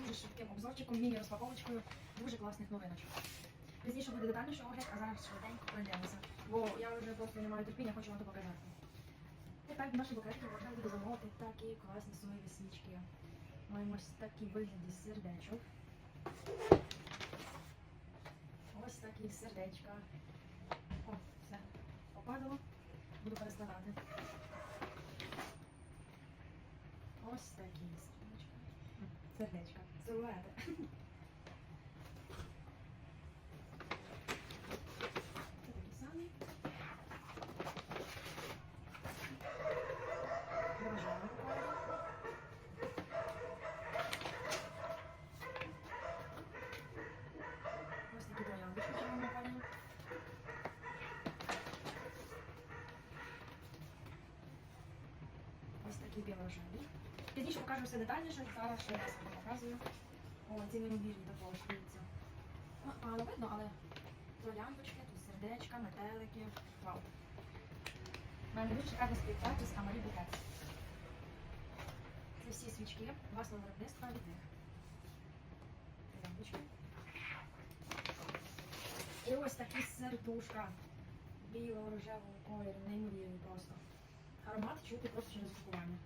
дуже швидким обзорчиком, міні-розпаковочкою дуже класних новиночок. Пізніше буде детальніше огляд, а зараз швиденько пройдемося. Бо я вже просто не маю терпіння, хочу вам то показати. І так, в наші букетики можна буде замовити такі класні соєві свічки. Маємо ось такі вигляді сердечок. Ось такі сердечка. О, все. Попадало. Буду перескладати. Ось такі сердечка. М, Сердечка. Силуети. Це такі самі. Рожевий колір. Ось такі трояндочки білорожеві. Пізніше покажу все детальніше, зараз ще раз показую. О, ці неймовірні. Ну, Погано видно, але трояндочки, тут сердечка, метелики. Вау. У мене дуже шикарна співпраця з Амарі Букет. Це всі свічки власного виробництва від них. Трояндочки. І ось такі сердушка біло-рожевого кольору, неймовірні просто. Аромат чути просто через упакування.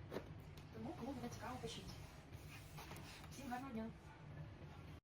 ano niya,